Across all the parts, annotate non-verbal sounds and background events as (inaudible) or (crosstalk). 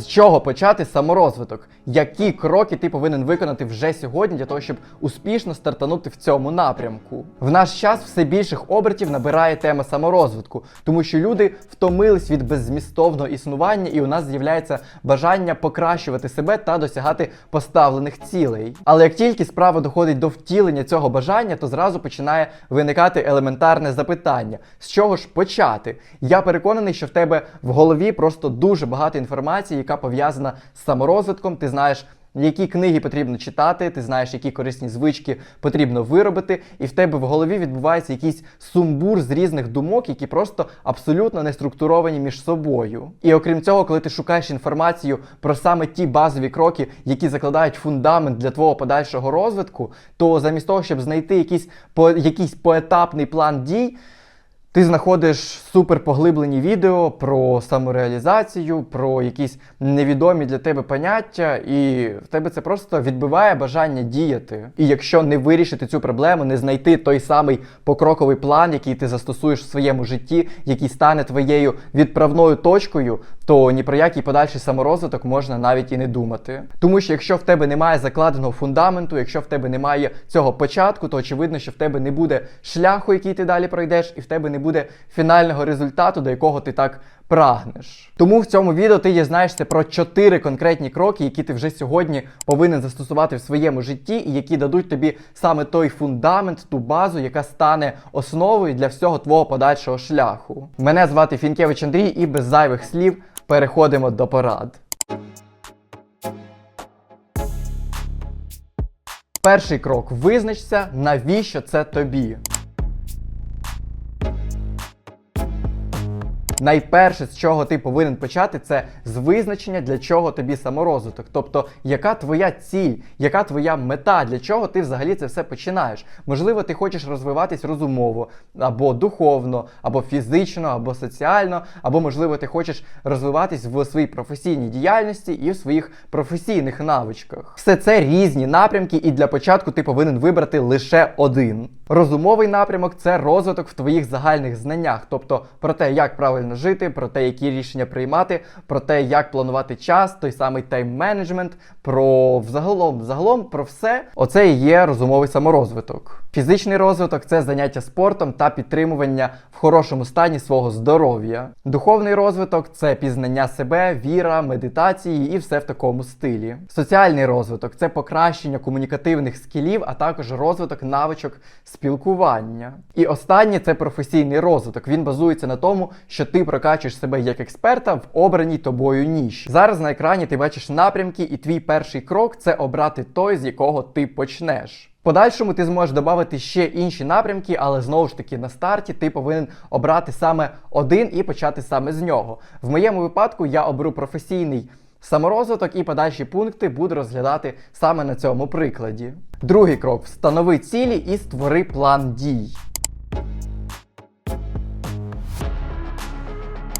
З чого почати саморозвиток? Які кроки ти повинен виконати вже сьогодні для того, щоб успішно стартанути в цьому напрямку? В наш час все більших обертів набирає тема саморозвитку, тому що люди втомились від беззмістовного існування, і у нас з'являється бажання покращувати себе та досягати поставлених цілей. Але як тільки справа доходить до втілення цього бажання, то зразу починає виникати елементарне запитання: з чого ж почати? Я переконаний, що в тебе в голові просто дуже багато інформації, яка пов'язана з саморозвитком. Ти знаєш. Які книги потрібно читати, ти знаєш, які корисні звички потрібно виробити, і в тебе в голові відбувається якийсь сумбур з різних думок, які просто абсолютно не структуровані між собою. І окрім цього, коли ти шукаєш інформацію про саме ті базові кроки, які закладають фундамент для твого подальшого розвитку, то замість того, щоб знайти якийсь, по, якийсь поетапний план дій. Ти знаходиш супер поглиблені відео про самореалізацію, про якісь невідомі для тебе поняття, і в тебе це просто відбиває бажання діяти. І якщо не вирішити цю проблему, не знайти той самий покроковий план, який ти застосуєш в своєму житті, який стане твоєю відправною точкою, то ні про який подальший саморозвиток можна навіть і не думати. Тому що якщо в тебе немає закладеного фундаменту, якщо в тебе немає цього початку, то очевидно, що в тебе не буде шляху, який ти далі пройдеш, і в тебе не буде фінального результату, до якого ти так прагнеш. Тому в цьому відео ти дізнаєшся про чотири конкретні кроки, які ти вже сьогодні повинен застосувати в своєму житті, і які дадуть тобі саме той фундамент, ту базу, яка стане основою для всього твого подальшого шляху. Мене звати Фінкевич Андрій, і без зайвих слів переходимо до порад. Перший крок визначся, навіщо це тобі. Найперше, з чого ти повинен почати, це з визначення, для чого тобі саморозвиток. Тобто, яка твоя ціль, яка твоя мета, для чого ти взагалі це все починаєш. Можливо, ти хочеш розвиватись розумово, або духовно, або фізично, або соціально, або, можливо, ти хочеш розвиватись в своїй професійній діяльності і в своїх професійних навичках. Все це різні напрямки, і для початку ти повинен вибрати лише один. Розумовий напрямок це розвиток в твоїх загальних знаннях, тобто про те, як правильно жити, про те, які рішення приймати, про те, як планувати час, той самий тайм-менеджмент, про взагалом, взагалом про все. Оце і є розумовий саморозвиток. Фізичний розвиток це заняття спортом та підтримування в хорошому стані свого здоров'я. Духовний розвиток це пізнання себе, віра, медитації і все в такому стилі. Соціальний розвиток це покращення комунікативних скілів, а також розвиток навичок спілкування. І останнє це професійний розвиток. Він базується на тому, що ти прокачуєш себе як експерта в обраній тобою ніші. Зараз на екрані ти бачиш напрямки, і твій перший крок це обрати той, з якого ти почнеш. Подальшому ти зможеш додати ще інші напрямки, але знову ж таки на старті ти повинен обрати саме один і почати саме з нього. В моєму випадку я оберу професійний саморозвиток і подальші пункти буду розглядати саме на цьому прикладі. Другий крок встанови цілі і створи план дій.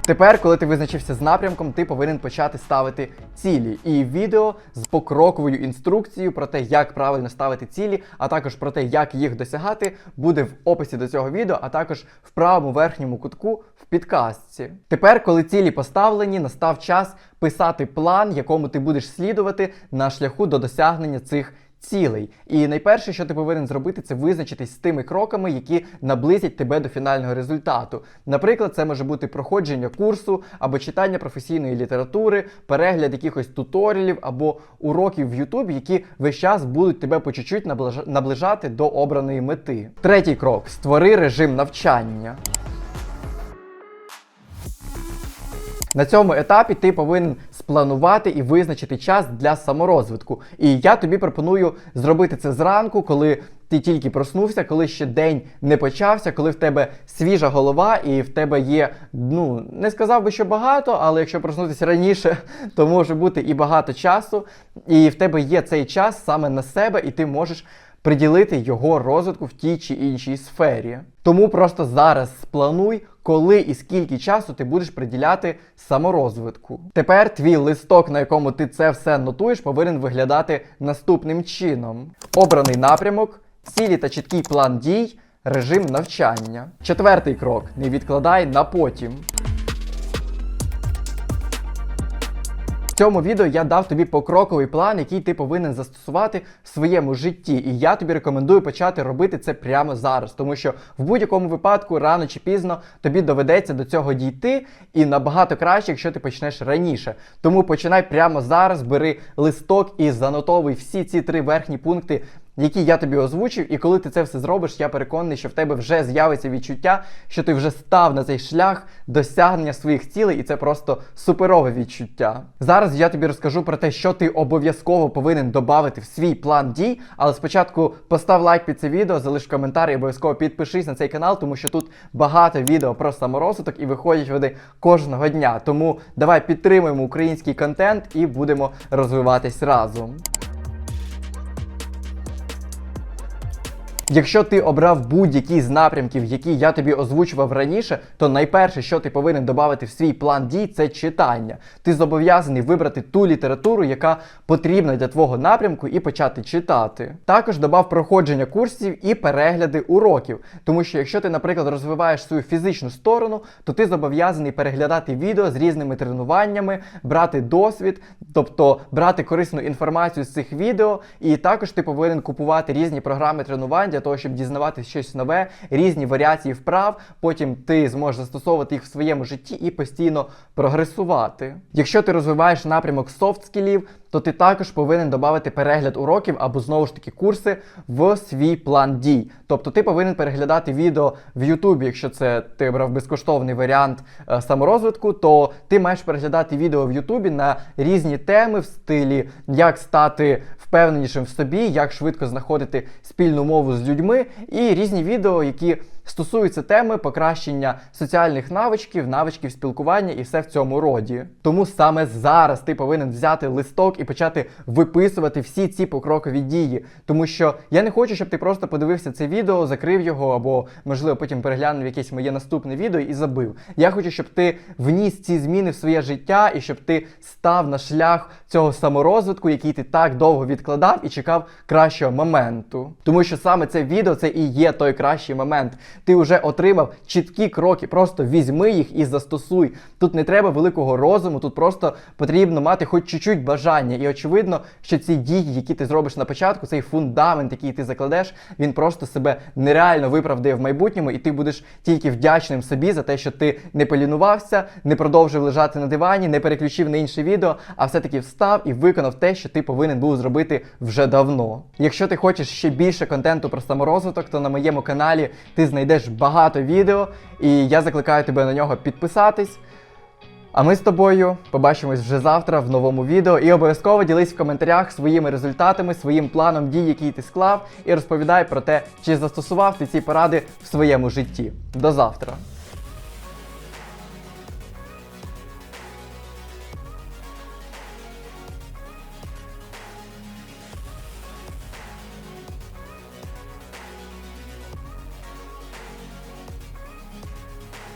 Тепер, коли ти визначився з напрямком, ти повинен почати ставити цілі. І відео з покроковою інструкцією про те, як правильно ставити цілі, а також про те, як їх досягати, буде в описі до цього відео, а також в правому верхньому кутку в підкастці. Тепер, коли цілі поставлені, настав час писати план, якому ти будеш слідувати на шляху до досягнення цих цілей. І найперше, що ти повинен зробити, це визначитись з тими кроками, які наблизять тебе до фінального результату. Наприклад, це може бути проходження курсу або читання професійної літератури, перегляд якихось туторіалів або уроків в Ютубі, які весь час будуть тебе по чуть-чуть наближати до обраної мети. Третій крок створи режим навчання. На цьому етапі ти повинен спланувати і визначити час для саморозвитку. І я тобі пропоную зробити це зранку, коли ти тільки проснувся, коли ще день не почався, коли в тебе свіжа голова і в тебе є, ну не сказав би, що багато, але якщо проснутися раніше, (laughs) то може бути і багато часу, і в тебе є цей час саме на себе, і ти можеш приділити його розвитку в тій чи іншій сфері. Тому просто зараз сплануй, коли і скільки часу ти будеш приділяти саморозвитку. Тепер твій листок, на якому ти це все нотуєш, повинен виглядати наступним чином: обраний напрямок, цілі та чіткий план дій, режим навчання. Четвертий крок: не відкладай на потім. Цьому відео я дав тобі покроковий план, який ти повинен застосувати в своєму житті. І я тобі рекомендую почати робити це прямо зараз, тому що в будь-якому випадку рано чи пізно тобі доведеться до цього дійти, і набагато краще, якщо ти почнеш раніше. Тому починай прямо зараз, бери листок і занотовуй всі ці три верхні пункти. Які я тобі озвучив, і коли ти це все зробиш, я переконаний, що в тебе вже з'явиться відчуття, що ти вже став на цей шлях досягнення своїх цілей, і це просто суперове відчуття. Зараз я тобі розкажу про те, що ти обов'язково повинен додати в свій план дій. Але спочатку постав лайк під це відео, залиш коментар і обов'язково підпишись на цей канал, тому що тут багато відео про саморозвиток і виходять вони кожного дня. Тому давай підтримуємо український контент і будемо розвиватись разом. Якщо ти обрав будь-який з напрямків, які я тобі озвучував раніше, то найперше, що ти повинен додати в свій план дій, це читання. Ти зобов'язаний вибрати ту літературу, яка потрібна для твого напрямку, і почати читати. Також додав проходження курсів і перегляди уроків. Тому що якщо ти, наприклад, розвиваєш свою фізичну сторону, то ти зобов'язаний переглядати відео з різними тренуваннями, брати досвід, тобто брати корисну інформацію з цих відео, і також ти повинен купувати різні програми тренувань для того, щоб дізнаватися щось нове, різні варіації вправ. Потім ти зможеш застосовувати їх в своєму житті і постійно прогресувати. Якщо ти розвиваєш напрямок софт скілів, то ти також повинен додати перегляд уроків або знову ж таки курси в свій план дій. Тобто ти повинен переглядати відео в Ютубі, якщо це ти брав безкоштовний варіант е, саморозвитку, то ти маєш переглядати відео в Ютубі на різні теми в стилі, як стати впевненішим в собі, як швидко знаходити спільну мову з людьми, і різні відео, які стосуються теми покращення соціальних навичків, навичків спілкування і все в цьому роді. Тому саме зараз ти повинен взяти листок і почати виписувати всі ці покрокові дії. Тому що я не хочу, щоб ти просто подивився це відео, закрив його, або, можливо, потім переглянув якесь моє наступне відео і забив. Я хочу, щоб ти вніс ці зміни в своє життя і щоб ти став на шлях цього саморозвитку, який ти так довго відкладав і чекав кращого моменту. Тому що саме це відео це і є той кращий момент. Ти вже отримав чіткі кроки, просто візьми їх і застосуй. Тут не треба великого розуму, тут просто потрібно мати хоч чуть-чуть бажання. І очевидно, що ці дії, які ти зробиш на початку, цей фундамент, який ти закладеш, він просто себе нереально виправдає в майбутньому, і ти будеш тільки вдячним собі за те, що ти не полінувався, не продовжив лежати на дивані, не переключив на інше відео, а все-таки встав і виконав те, що ти повинен був зробити вже давно. Якщо ти хочеш ще більше контенту про саморозвиток, то на моєму каналі ти знайдеш багато відео, і я закликаю тебе на нього підписатись. А ми з тобою побачимось вже завтра в новому відео. І обов'язково ділись в коментарях своїми результатами, своїм планом дій, який ти склав, і розповідай про те, чи застосував ти ці поради в своєму житті. До завтра!